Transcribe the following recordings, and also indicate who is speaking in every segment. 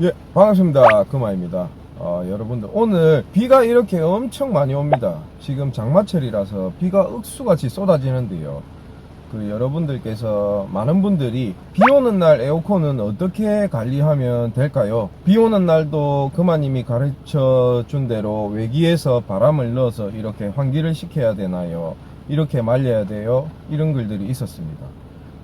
Speaker 1: 예, 반갑습니다. 금화입니다. 어, 여러분들, 오늘 비가 이렇게 엄청 많이 옵니다. 지금 장마철이라서 비가 억수같이 쏟아지는데요. 그 여러분들께서 많은 분들이 비 오는 날 에어컨은 어떻게 관리하면 될까요? 비 오는 날도 금화님이 가르쳐 준 대로 외기에서 바람을 넣어서 이렇게 환기를 시켜야 되나요? 이렇게 말려야 돼요? 이런 글들이 있었습니다.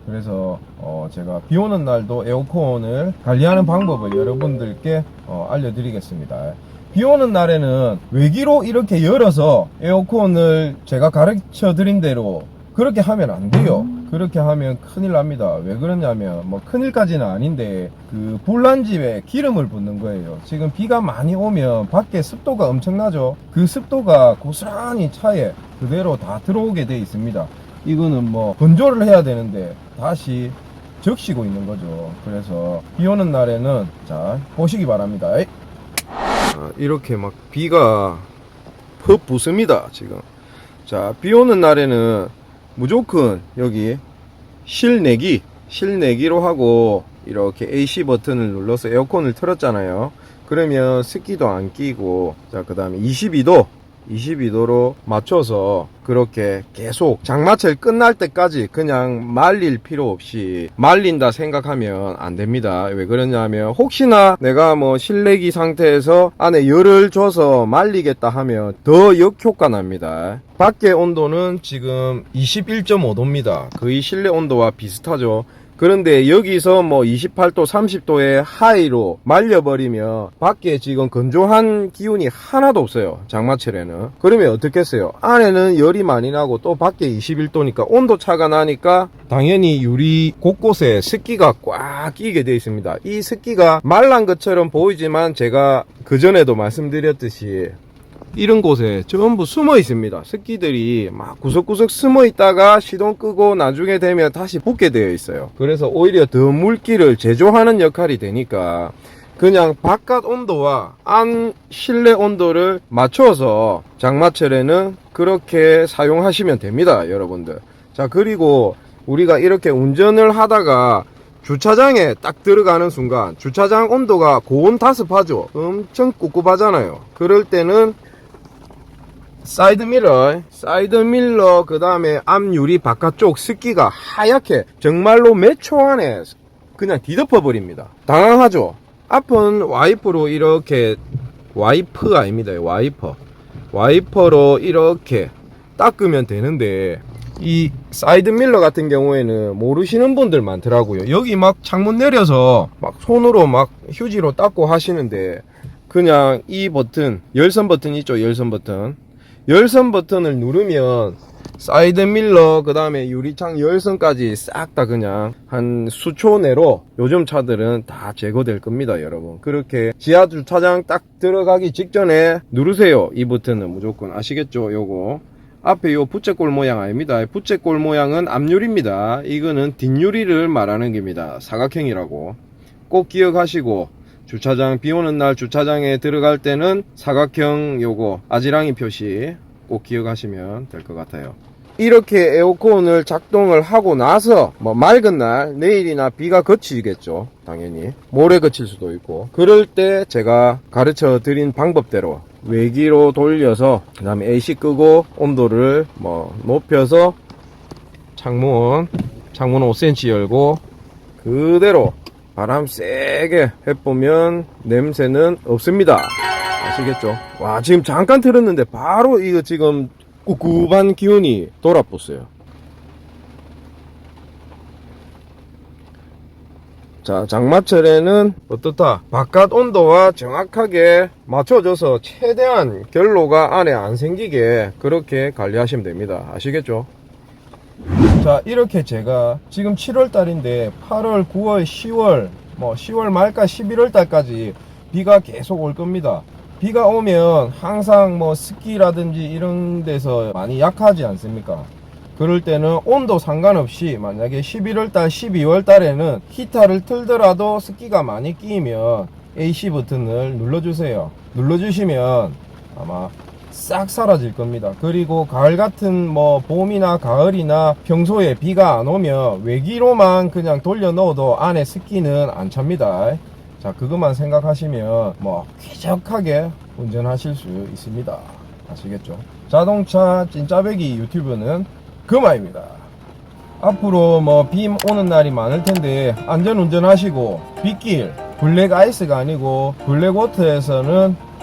Speaker 1: 그래서 어, 제가 비 오는 날도 에어컨을 관리하는 방법을 여러분들께 어, 알려드리겠습니다. 비 오는 날에는 외기로 이렇게 열어서 에어컨을 제가 가르쳐 드린 대로 그렇게 하면 안 돼요. 그렇게 하면 큰일 납니다. 왜 그러냐면 뭐 큰일까지는 아닌데 그 불난집에 기름을 붓는 거예요. 지금 비가 많이 오면 밖에 습도가 엄청나죠. 그 습도가 고스란히 차에 그대로 다 들어오게 돼 있습니다. 이거는 뭐 건조를 해야 되는데 다시 적시고 있는 거죠. 그래서 비 오는 날에는 자 보시기 바랍니다. 아, 이렇게 막 비가 푹 부습니다. 지금 자 비 오는 날에는 무조건 여기 실내기 실내기로 하고 이렇게 AC 버튼을 눌러서 에어컨을 틀었잖아요. 그러면 습기도 안 끼고 자 그 다음에 22도 22도로 맞춰서 그렇게 계속 장마철 끝날 때까지 그냥 말릴 필요 없이 말린다 생각하면 안 됩니다. 왜 그러냐면 혹시나 내가 뭐 실내기 상태에서 안에 열을 줘서 말리겠다 하면 더 역효과 납니다. 밖의 온도는 지금 21.5도입니다. 거의 실내 온도와 비슷하죠. 그런데 여기서 뭐 28도, 30도의 하이로 말려버리면 밖에 지금 건조한 기운이 하나도 없어요. 장마철에는. 그러면 어떻겠어요? 안에는 열이 많이 나고 또 밖에 21도니까 온도 차가 나니까 당연히 유리 곳곳에 습기가 꽉 끼게 되어 있습니다. 이 습기가 말란 것처럼 보이지만 제가 그전에도 말씀드렸듯이 이런 곳에 전부 숨어 있습니다. 습기들이 막 구석구석 숨어 있다가 시동 끄고 나중에 되면 다시 붙게 되어 있어요. 그래서 오히려 더 물기를 제조하는 역할이 되니까 그냥 바깥 온도와 안 실내 온도를 맞춰서 장마철에는 그렇게 사용하시면 됩니다. 여러분들. 자, 그리고 우리가 이렇게 운전을 하다가 주차장에 딱 들어가는 순간 주차장 온도가 고온 다습하죠. 엄청 꿉꿉하잖아요. 그럴 때는 사이드 밀러, 사이드 밀러, 그 다음에 앞유리 바깥쪽 습기가 하얗게 정말로 몇 초 안에 그냥 뒤덮어 버립니다. 당황하죠? 앞은 와이퍼로 이렇게, 와이프 아닙니다. 와이퍼. 와이퍼로 이렇게 닦으면 되는데, 이 사이드 밀러 같은 경우에는 모르시는 분들 많더라고요. 여기 막 창문 내려서 막 손으로 막 휴지로 닦고 하시는데, 그냥 이 버튼, 열선 버튼 있죠? 열선 버튼. 열선 버튼을 누르면 사이드 밀러 그 다음에 유리창 열선까지 싹 다 그냥 한 수초 내로 요즘 차들은 다 제거될 겁니다 여러분. 그렇게 지하 주차장 딱 들어가기 직전에 누르세요. 이 버튼은 무조건 아시겠죠 요거? 앞에 요 부채꼴 모양 아닙니다. 부채꼴 모양은 앞유리입니다. 이거는 뒷유리를 말하는 겁니다. 사각형이라고. 꼭 기억하시고 주차장 비 오는 날 주차장에 들어갈 때는 사각형 요거 아지랑이 표시 꼭 기억하시면 될 것 같아요. 이렇게 에어컨을 작동을 하고 나서 뭐 맑은 날 내일이나 비가 그치겠죠 당연히 모레 그칠 수도 있고 그럴 때 제가 가르쳐 드린 방법대로 외기로 돌려서 그 다음에 AC 끄고 온도를 뭐 높여서 창문 창문 5cm 열고 그대로 바람 세게 해보면 냄새는 없습니다. 아시겠죠? 와, 지금 잠깐 틀었는데 바로 이거 지금 꿉꿉한 기운이 돌아붙어요. 자, 장마철에는 어떻다? 바깥 온도와 정확하게 맞춰줘서 최대한 결로가 안에 안 생기게 그렇게 관리하시면 됩니다. 아시겠죠? 자 이렇게 제가 지금 7월 달인데 8월 9월 10월 뭐 10월 말까 11월 달까지 비가 계속 올 겁니다. 비가 오면 항상 뭐 스키라든지 이런 데서 많이 약하지 않습니까? 그럴 때는 온도 상관없이 만약에 11월 달 12월 달에는 히터를 틀더라도 습기가 많이 끼면 AC 버튼을 눌러주세요. 눌러주시면 아마 싹 사라질 겁니다. 그리고 가을 같은 뭐 봄이나 가을이나 평소에 비가 안 오면 외기로만 그냥 돌려 넣어도 안에 습기는 안 찹니다. 자 그것만 생각하시면 뭐 쾌적하게 운전하실 수 있습니다 아시겠죠 자동차 찐짜배기 유튜브는 그만입니다 앞으로 뭐 비 오는 날이 많을 텐데 안전 운전하시고 빗길 블랙 아이스가 아니고 블랙 워터에서는 예,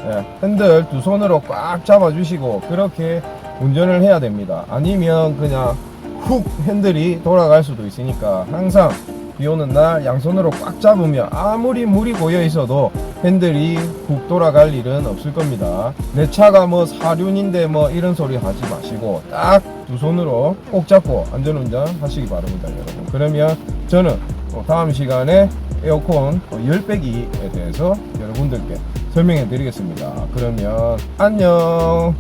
Speaker 1: 핸들 두 손으로 꽉 잡아주시고 그렇게 운전을 해야 됩니다. 아니면 그냥 훅 핸들이 돌아갈 수도 있으니까 항상 비 오는 날 양손으로 꽉 잡으면 아무리 물이 고여 있어도 핸들이 훅 돌아갈 일은 없을 겁니다. 내 차가 뭐 사륜인데 뭐 이런 소리 하지 마시고 딱 두 손으로 꼭 잡고 안전운전 하시기 바랍니다, 여러분. 그러면 저는 어, 다음 시간에 에어컨 어, 열배기에 대해서 여러분들께 설명해 드리겠습니다. 그러면 안녕!